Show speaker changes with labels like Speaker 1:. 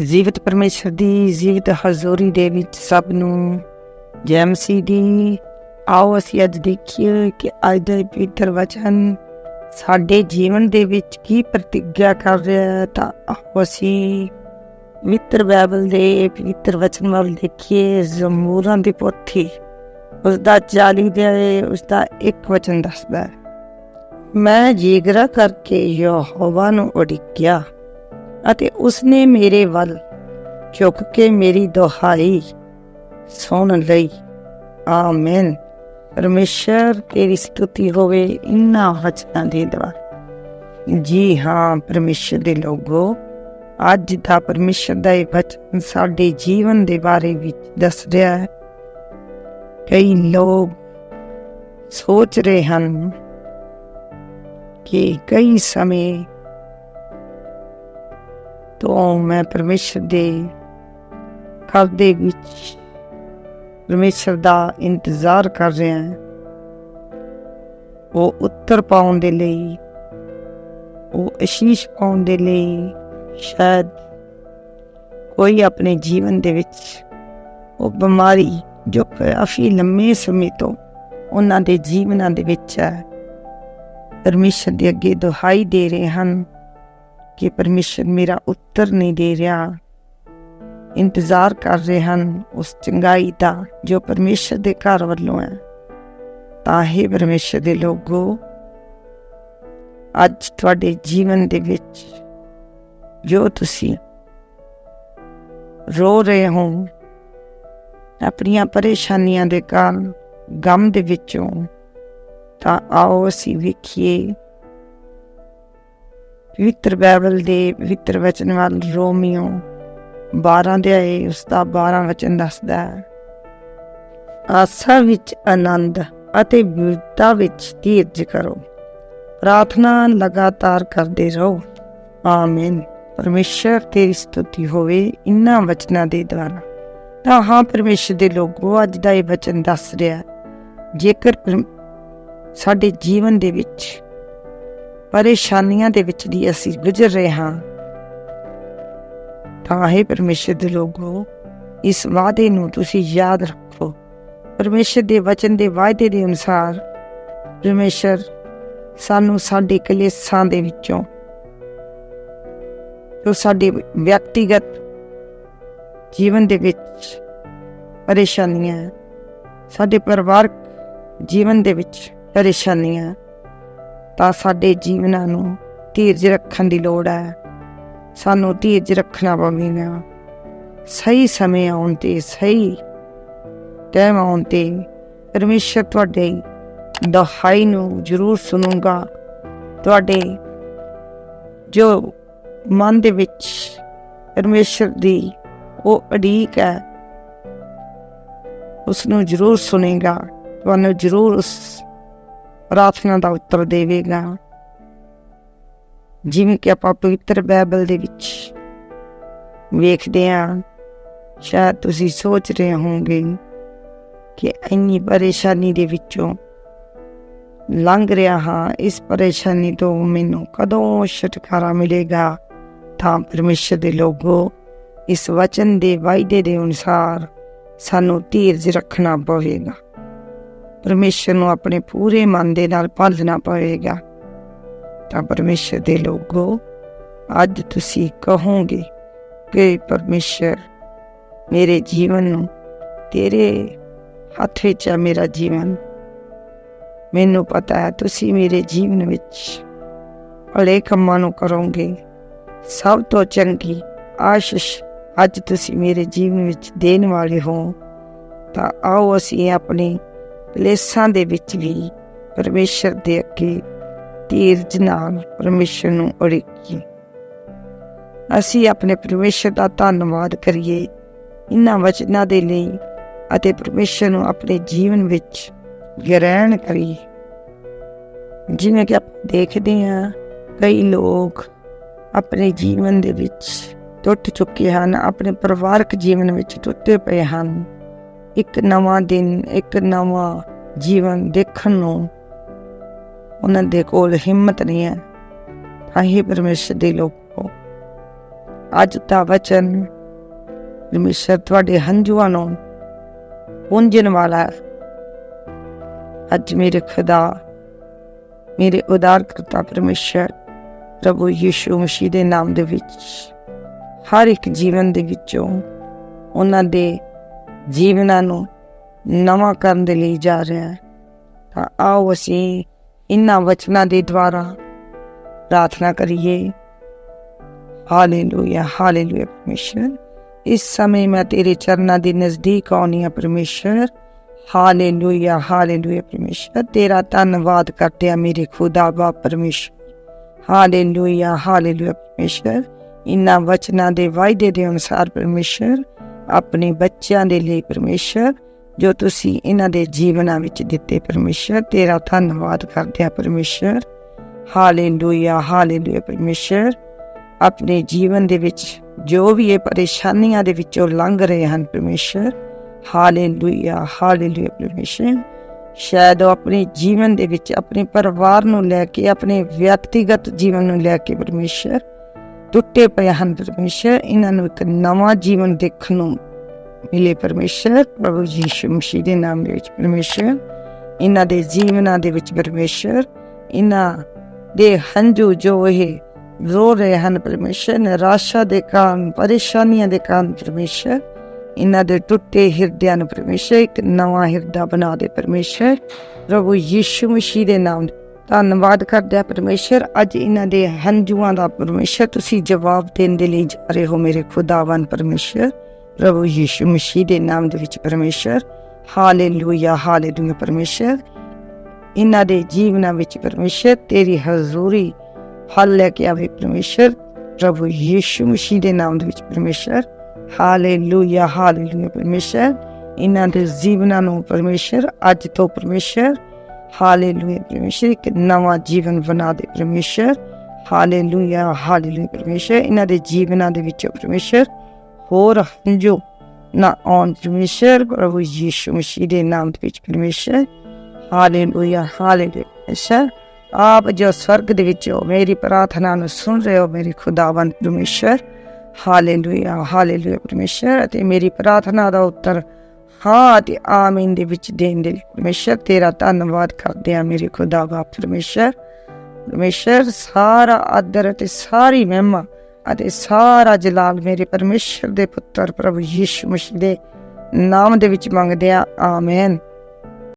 Speaker 1: ਜੀਵਤ ਪਰਮੇਸ਼ਰ ਦੀ, ਜੀਵਤ ਹਜ਼ੂਰੀ ਦੇ ਵਿੱਚ ਸਭ ਨੂੰ ਜੈ ਮਸੀਹ ਦੀ ਆਓ ਅਸੀਂ ਅੱਜ ਦੇਖੀਏ ਕਿ ਅੱਜ ਦਾ ਪਵਿੱਤਰ ਵਚਨ ਸਾਡੇ ਜੀਵਨ ਦੇ ਵਿੱਚ ਕੀ ਪ੍ਰਤੀਗਿਆ ਕਰ ਰਿਹਾ ਹੈ। ਤਾਂ ਆਓ ਅਸੀਂ ਮਿੱਤਰ ਬਾਈਬਲ ਦੇ ਪਵਿੱਤਰ ਵਚਨ ਵੱਲ ਦੇਖੀਏ। ਜ਼ਮੂਰਾਂ ਦੀ ਪੋਥੀ ਉਸ ਦਾ 40 ਦੇ ਉਸ ਦਾ ਇੱਕ ਵਚਨ ਦੱਸਦਾ ਹੈ, ਮੈਂ ਜੀਗਰਾ ਕਰਕੇ ਯਹੋਵਾ ਨੂੰ ਉਡੀਕਿਆ ਅਤੇ ਉਸਨੇ ਮੇਰੇ ਵੱਲ ਝੁਕ ਕੇ ਮੇਰੀ ਦੁਹਾਈ ਸੁਣ ਲਈ। ਆਮੀਨ। ਪਰਮੇਸ਼ਰ, ਤੇਰੀ ਸਤੁਤੀ ਹੋਵੇ ਇਨ੍ਹਾਂ ਵਚਨਾਂ ਦੇ ਦੁਆਰਾ। ਜੀ ਹਾਂ, ਪਰਮੇਸ਼ਰ ਦੇ ਲੋਗੋ, ਅੱਜ ਦਾ ਪਰਮੇਸ਼ਰ ਦਾ ਇਹ ਵਚਨ ਸਾਡੇ ਜੀਵਨ ਦੇ ਬਾਰੇ ਵਿੱਚ ਦੱਸ ਰਿਹਾ ਹੈ। ਕਈ ਲੋਕ ਸੋਚ ਰਹੇ ਹਨ ਕਿ ਕਈ ਸਮੇਂ ਤੋਂ ਮੈਂ ਪਰਮੇਸ਼ਰ ਦੇ ਘਰ ਦੇ ਵਿੱਚ ਪਰਮੇਸ਼ਰ ਦਾ ਇੰਤਜ਼ਾਰ ਕਰ ਰਿਹਾ ਹਾਂ। ਉਹ ਉੱਤਰ ਪਾਉਣ ਦੇ ਲਈ, ਉਹ ਅਸ਼ੀਸ਼ ਪਾਉਣ ਦੇ ਲਈ ਸ਼ਾਇਦ ਕੋਈ ਆਪਣੇ ਜੀਵਨ ਦੇ ਵਿੱਚ ਉਹ ਬਿਮਾਰੀ ਜੋ ਕਾਫੀ ਲੰਮੇ ਸਮੇਂ ਤੋਂ ਉਹਨਾਂ ਦੇ ਜੀਵਨਾਂ ਦੇ ਵਿੱਚ ਹੈ, ਪਰਮੇਸ਼ਰ ਦੇ ਅੱਗੇ ਦੁਹਾਈ ਦੇ ਰਹੇ ਹਨ। ਕਿ ਪਰਮੇਸ਼ਰ ਮੇਰਾ ਉੱਤਰ ਨਹੀਂ ਦੇ ਰਿਹਾ। ਇੰਤਜ਼ਾਰ ਕਰ ਰਹੇ ਹਨ ਉਸ ਚੰਗਾਈ ਦਾ ਜੋ ਪਰਮੇਸ਼ਰ ਦੇ ਘਰ ਵੱਲੋਂ ਹੈ। ਤਾਂ ਹੀ ਪਰਮੇਸ਼ਰ ਦੇ ਲੋਗੋ ਅੱਜ ਤੁਹਾਡੇ ਜੀਵਨ ਦੇ ਵਿੱਚ ਜੋ ਤੁਸੀਂ ਰੋ ਰਹੇ ਹੋ, ਆਪਣੀਆਂ ਪਰੇਸ਼ਾਨੀਆਂ ਦੇ ਕਾਰਨ ਗਮ ਦੇ ਵਿੱਚੋਂ, ਤਾਂ ਆਓ ਅਸੀਂ ਵੇਖੀਏ ਪਵਿੱਤਰ ਬਾਈਬਲ ਦੇ ਪਵਿੱਤਰ ਵਚਨ ਵੱਲ ਰੋਮੀਓ 12 ਦੇ ਆਏ, ਉਸ ਦਾ 12 ਵਚਨ ਦੱਸਦਾ ਹੈ। ਆਸਾ ਵਿੱਚ ਆਨੰਦ ਅਤੇ ਵਿਵਤਾ ਵਿੱਚ ਧੀਰਜ ਕਰੋ। ਪ੍ਰਾਰਥਨਾ ਲਗਾਤਾਰ ਕਰਦੇ ਰਹੋ। ਆਮੀਨ। ਪਰਮੇਸ਼ਰ ਤੇਰੀ ਸਤੁਤੀ ਹੋਵੇ ਇਨ੍ਹਾਂ ਵਚਨਾਂ ਦੇ ਦੁਆਰਾ। ਤਾਂ ਹਾਂ, ਪਰਮੇਸ਼ਰ ਦੇ ਲੋਗੋ, ਅੱਜ ਦਾ ਇਹ ਵਚਨ ਦੱਸ ਰਿਹਾ ਜੇਕਰ ਸਾਡੇ ਜੀਵਨ ਦੇ ਵਿੱਚ ਪਰੇਸ਼ਾਨੀਆਂ ਦੇ ਵਿੱਚ ਦੀ ਅਸੀਂ ਗੁਜ਼ਰ ਰਹੇ ਹਾਂ। ਤਾਂ ਹੈ ਪਰਮੇਸ਼ਰ ਦੇ ਲੋਗੋ, ਇਸ ਵਾਅਦੇ ਨੂੰ ਤੁਸੀਂ ਯਾਦ ਰੱਖੋ। ਪਰਮੇਸ਼ਰ ਦੇ ਵਚਨ ਦੇ ਵਾਅਦੇ ਦੇ ਅਨੁਸਾਰ ਪਰਮੇਸ਼ਰ ਸਾਨੂੰ ਸਾਡੇ ਕਲੇਸ਼ਾਂ ਦੇ ਵਿੱਚੋਂ, ਜੋ ਸਾਡੇ ਵਿਅਕਤੀਗਤ ਜੀਵਨ ਦੇ ਵਿੱਚ ਪਰੇਸ਼ਾਨੀਆਂ, ਸਾਡੇ ਪਰਿਵਾਰਕ ਜੀਵਨ ਦੇ ਵਿੱਚ ਪਰੇਸ਼ਾਨੀਆਂ ਤਾਂ ਸਾਡੇ ਜੀਵਨਾਂ ਨੂੰ ਧੀਰਜ ਰੱਖਣ ਦੀ ਲੋੜ ਹੈ। ਸਾਨੂੰ ਧੀਰਜ ਰੱਖਣਾ ਪਵੇਗਾ ਸਹੀ ਸਮੇਂ ਆਉਣ ਤੇ ਸਹੀ ਟਾਈਮ ਆਉਣ ਤੇ ਪਰਮੇਸ਼ਰ ਤੁਹਾਡੇ ਦਹਾਈ ਨੂੰ ਜ਼ਰੂਰ ਸੁਣੂਗਾ। ਤੁਹਾਡੇ ਜੋ ਮਨ ਦੇ ਵਿੱਚ ਪਰਮੇਸ਼ਰ ਦੀ ਉਹ ਅਡੀਕ ਹੈ ਉਸ ਨੂੰ ਜ਼ਰੂਰ ਸੁਣੇਗਾ। ਤੁਹਾਨੂੰ ਜ਼ਰੂਰ ਉਸ ਪ੍ਰਾਰਥਨਾ ਦਾ ਉੱਤਰ ਦੇਵੇਗਾ। ਜਿਵੇਂ ਕਿ ਆਪਾਂ ਪਵਿੱਤਰ ਬਾਈਬਲ ਦੇ ਵਿੱਚ ਵੇਖਦੇ ਹਾਂ, ਸ਼ਾਇਦ ਤੁਸੀਂ ਸੋਚ ਰਹੇ ਹੋਵੋਗੇ ਕਿ ਇੰਨੀ ਪਰੇਸ਼ਾਨੀ ਦੇ ਵਿੱਚੋਂ ਲੰਘ ਰਿਹਾ ਹਾਂ, ਇਸ ਪਰੇਸ਼ਾਨੀ ਤੋਂ ਮੈਨੂੰ ਕਦੋਂ ਛੁਟਕਾਰਾ ਮਿਲੇਗਾ? ਤਾਂ ਪਰਮੇਸ਼ਰ ਦੇ ਲੋਗੋ ਇਸ ਵਚਨ ਦੇ ਵਾਅਦੇ ਦੇ ਅਨੁਸਾਰ ਸਾਨੂੰ ਧੀਰਜ ਰੱਖਣਾ ਪਵੇਗਾ। ਪਰਮੇਸ਼ਰ ਨੂੰ ਆਪਣੇ ਪੂਰੇ ਮਨ ਦੇ ਨਾਲ ਪਾਲਣਾ ਪਵੇਗਾ। ਤਾਂ ਪਰਮੇਸ਼ਰ ਦੇ ਲੋਗੋ ਅੱਜ ਤੁਸੀਂ ਕਹੋਗੇ ਕਿ ਪਰਮੇਸ਼ਰ, ਮੇਰੇ ਜੀਵਨ ਨੂੰ ਤੇਰੇ ਹੱਥ ਵਿੱਚ ਹੈ ਮੇਰਾ ਜੀਵਨ। ਮੈਨੂੰ ਪਤਾ ਹੈ ਤੁਸੀਂ ਮੇਰੇ ਜੀਵਨ ਵਿੱਚ ਭਲੇ ਕੰਮਾਂ ਨੂੰ ਕਰੋਗੇ। ਸਭ ਤੋਂ ਚੰਗੀ ਆਸ਼ੀਸ਼ ਅੱਜ ਤੁਸੀਂ ਮੇਰੇ ਜੀਵਨ ਵਿੱਚ ਦੇਣ ਵਾਲੇ ਹੋ। ਤਾਂ ਆਓ ਅਸੀਂ ਆਪਣੇ ਕਲੇਸ਼ਾਂ ਦੇ ਵਿੱਚ ਵੀ ਪਰਮੇਸ਼ਰ ਦੇ ਅੱਗੇ ਧੀਰਜ ਨਾਲ ਪਰਮੇਸ਼ਰ ਨੂੰ ਉਡੀਕੀਏ। ਅਸੀਂ ਆਪਣੇ ਪਰਮੇਸ਼ਰ ਦਾ ਧੰਨਵਾਦ ਕਰੀਏ ਇਨ੍ਹਾਂ ਵਚਨਾਂ ਦੇ ਲਈ ਅਤੇ ਪਰਮੇਸ਼ਰ ਨੂੰ ਆਪਣੇ ਜੀਵਨ ਵਿੱਚ ਗ੍ਰਹਿਣ ਕਰੀਏ। ਜਿਵੇਂ ਕਿ ਆਪਾਂ ਦੇਖਦੇ ਹਾਂ, ਕਈ ਲੋਕ ਆਪਣੇ ਜੀਵਨ ਦੇ ਵਿੱਚ ਟੁੱਟ ਚੁੱਕੇ ਹਨ, ਆਪਣੇ ਪਰਿਵਾਰਕ ਜੀਵਨ ਵਿੱਚ ਟੁੱਟੇ ਪਏ ਹਨ। ਇੱਕ ਨਵਾਂ ਦਿਨ, ਇੱਕ ਨਵਾਂ ਜੀਵਨ ਦੇਖਣ ਨੂੰ ਉਹਨਾਂ ਦੇ ਕੋਲ ਹਿੰਮਤ ਨਹੀਂ ਹੈ। ਆਹੀ ਪਰਮੇਸ਼ਰ ਦੇ ਲੋਕੋ, ਅੱਜ ਦਾ ਵਚਨ ਪਰਮੇਸ਼ਰ ਤੁਹਾਡੇ ਹੰਝੂਆਂ ਨੂੰ ਪੁੰਜਣ ਵਾਲਾ ਅੱਜ ਮੇਰੇ ਖੁਦਾ, ਮੇਰੇ ਉਦਾਰਕਰਤਾ ਪਰਮੇਸ਼ਰ ਪ੍ਰਭੂ ਯਿਸੂ ਮਸੀਹ ਦੇ ਨਾਮ ਦੇ ਵਿੱਚ ਹਰ ਇੱਕ ਜੀਵਨ ਦੇ ਵਿੱਚੋਂ ਉਹਨਾਂ ਦੇ ਜੀਵਨਾਂ ਨੂੰ ਨਵਾਂ ਕਰਨ ਦੇ ਲਈ ਜਾ ਰਿਹਾ ਹੈ। ਤਾਂ ਆਓ ਅਸੀਂ ਇਨ੍ਹਾਂ ਵਚਨਾਂ ਦੇ ਦੁਆਰਾ ਪ੍ਰਾਰਥਨਾ ਕਰੀਏ। ਹਾਲੇਲੂਇਆ ਹਾਲੇਲੂਇਆ ਪਰਮੇਸ਼ਰ ਇਸ ਸਮੇਂ ਮੈਂ ਤੇਰੇ ਚਰਨਾਂ ਦੇ ਨਜ਼ਦੀਕ ਆਉਣੀ ਹਾਂ ਪਰਮੇਸ਼ਰ ਹਾਲੇਲੂਇਆ ਹਾਲੇਲੂਇਆ ਪਰਮੇਸ਼ਰ ਤੇਰਾ ਧੰਨਵਾਦ ਕਰਦੇ ਹਾਂ ਮੇਰੇ ਖੁਦਾ ਬਾ ਪਰਮੇਸ਼ਰ ਹਾਲੇਲੂਇਆ ਹਾਲੇਲੂਇਆ ਪਰਮੇਸ਼ਰ ਇਨ੍ਹਾਂ ਵਚਨਾਂ ਦੇ ਵਾਅਦੇ ਦੇ ਅਨੁਸਾਰ ਪਰਮੇਸ਼ਰ ਆਪਣੇ ਬੱਚਿਆਂ ਦੇ ਲਈ ਪਰਮੇਸ਼ਰ, ਜੋ ਤੁਸੀਂ ਇਹਨਾਂ ਦੇ ਜੀਵਨਾਂ ਵਿੱਚ ਦਿੱਤੇ ਪਰਮੇਸ਼ਰ, ਤੇਰਾ ਧੰਨਵਾਦ ਕਰਦੇ ਹਾਂ ਪਰਮੇਸ਼ਰ। ਹਾਲੇਲੂਇਆ ਹਾਲੇਲੂਇਆ ਪਰਮੇਸ਼ਰ। ਆਪਣੇ ਜੀਵਨ ਦੇ ਵਿੱਚ ਜੋ ਵੀ ਇਹ ਪਰੇਸ਼ਾਨੀਆਂ ਦੇ ਵਿੱਚੋਂ ਲੰਘ ਰਹੇ ਹਨ ਪਰਮੇਸ਼ਰ। ਹਾਲੇਲੂਇਆ ਹਾਲੇਲੂਇਆ ਪਰਮੇਸ਼ਰ। ਸ਼ਾਇਦ ਉਹ ਆਪਣੇ ਜੀਵਨ ਦੇ ਵਿੱਚ, ਆਪਣੇ ਪਰਿਵਾਰ ਨੂੰ ਲੈ ਕੇ, ਆਪਣੇ ਵਿਅਕਤੀਗਤ ਜੀਵਨ ਨੂੰ ਲੈ ਕੇ ਪਰਮੇਸ਼ਰ। ਟੁੱਟੇ ਪਏ ਹਨ ਪਰਮੇਸ਼ਰ, ਇਹਨਾਂ ਨੂੰ ਇੱਕ ਨਵਾਂ ਜੀਵਨ ਦੇਖਣ ਨੂੰ ਮਿਲੇ ਪਰਮੇਸ਼ਰ, ਪ੍ਰਭੂ ਯੀਸ਼ੂ ਮਸੀਹ ਦੇ ਨਾਮ ਦੇ ਵਿੱਚ ਪਰਮੇਸ਼ਰ। ਇਹਨਾਂ ਦੇ ਜੀਵਨਾਂ ਦੇ ਵਿੱਚ ਪਰਮੇਸ਼ਰ, ਇਹਨਾਂ ਦੇ ਹੰਝੂ ਜੋ ਇਹ ਰੋ ਰਹੇ ਹਨ ਪਰਮੇਸ਼ਰ, ਨਿਰਾਸ਼ਾ ਦੇ ਕਾਰਨ, ਪਰੇਸ਼ਾਨੀਆਂ ਦੇ ਕਾਰਨ ਪਰਮੇਸ਼ਰ। ਇਹਨਾਂ ਦੇ ਟੁੱਟੇ ਹਿਰਦਿਆਂ ਨੂੰ ਪਰਮੇਸ਼ਰ ਇੱਕ ਨਵਾਂ ਹਿਰਦਾ ਬਣਾ ਦੇ ਪਰਮੇਸ਼ਰ। ਪ੍ਰਭੂ ਯੀਸ਼ੂ ਮਸੀਹ ਦੇ ਨਾਮ ਧੰਨਵਾਦ ਕਰਦੇ ਆ ਪਰਮੇਸ਼ਰ। ਅੱਜ ਇਹਨਾਂ ਦੇ ਹੰਝੂਆਂ ਦਾ ਪਰਮੇਸ਼ਰ, ਤੁਸੀਂ ਜਵਾਬ ਦੇਣ ਦੇ ਲਈ ਜਾ ਰਹੇ ਹੋ ਮੇਰੇ ਖੁਦਾਵੰ ਪਰਮੇਸ਼ਰ। ਪ੍ਰਭੂ ਯੀਸ਼ੂ ਮਸੀਹ ਦੇ ਨਾਮ ਦੇ ਵਿੱਚ ਪਰਮੇਸ਼ਰ। ਹਾਲੇਲੂਇਆ ਹਾਲੇਲੂਇਆ ਪਰਮੇਸ਼ਰ। ਇਹਨਾਂ ਦੇ ਜੀਵਨਾਂ ਵਿੱਚ ਪਰਮੇਸ਼ਰ, ਤੇਰੀ ਹਜ਼ੂਰੀ ਫਲ ਲੈ ਕੇ ਆਵੇ ਪਰਮੇਸ਼ਰ। ਪ੍ਰਭੂ ਯੀਸ਼ੂ ਮਸੀਹ ਦੇ ਨਾਮ ਦੇ ਵਿੱਚ ਪਰਮੇਸ਼ਰ। ਹਾਲੇਲੂਇਆ ਹਾਲੇਲੂਇਆ ਪਰਮੇਸ਼ਰ। ਇਹਨਾਂ ਦੇ ਜੀਵਨਾਂ ਨੂੰ ਪਰਮੇਸ਼ਰ, ਅੱਜ ਤੋਂ ਪਰਮੇਸ਼ਰ। ਹਾਲੇਲੂਇਆ ਪਰਮੇਸ਼ਰ ਇੱਕ ਨਵਾਂ ਜੀਵਨ ਬਣਾ ਦੇ ਪਰਮੇਸ਼ਰ ਹਾਲੇਲੂਇਆ ਹਾਲੇਲੂਇਆ ਪਰਮੇਸ਼ਰ ਇਹਨਾਂ ਦੇ ਜੀਵਨਾਂ ਦੇ ਵਿੱਚ ਪਰਮੇਸ਼ਰ ਹੋਰ ਹੰਝੂ ਨਾ ਆਉਣ ਪਰਮੇਸ਼ਰ ਪ੍ਰਭੂ ਯੀਸ਼ੂ ਮਸੀਹ ਦੇ ਨਾਮ ਦੇ ਵਿੱਚ ਪਰਮੇਸ਼ਰ ਹਾਲੇਲੂਇਆ ਹਾਲੇਲੂਇਆ ਪਰਮੇਸ਼ਰ ਆਪ ਜੋ ਸਵਰਗ ਦੇ ਵਿੱਚ ਹੋ ਮੇਰੀ ਪ੍ਰਾਰਥਨਾ ਨੂੰ ਸੁਣ ਰਹੇ ਹੋ ਮੇਰੀ ਖੁਦਾਵੰਦ ਪਰਮੇਸ਼ਰ ਹਾਲੇਲੂਇਆ ਹਾਲੇਲੂਇਆ ਪਰਮੇਸ਼ਰ ਅਤੇ ਮੇਰੀ ਪ੍ਰਾਰਥਨਾ ਦਾ ਉੱਤਰ ਹਾਂ ਤੇ ਆਮੀਨ ਦੇ ਵਿੱਚ ਦੇਣ ਦੇ ਲਈ ਪਰਮੇਸ਼ਰ, ਤੇਰਾ ਧੰਨਵਾਦ ਕਰਦੇ ਆ ਮੇਰੇ ਖੁਦਾਵਾ ਪਰਮੇਸ਼ਰ। ਪਰਮੇਸ਼ਰ, ਸਾਰਾ ਆਦਰ ਅਤੇ ਸਾਰੀ ਮਹਿਮਾ ਅਤੇ ਸਾਰਾ ਜਲਾਲ ਮੇਰੇ ਪਰਮੇਸ਼ਰ ਦੇ ਪੁੱਤਰ ਪ੍ਰਭੂ ਯੀਸ਼ੂ ਮਸੀਹ ਦੇ ਨਾਮ ਦੇ ਵਿੱਚ ਮੰਗਦੇ ਆ ਆਮੀਨ।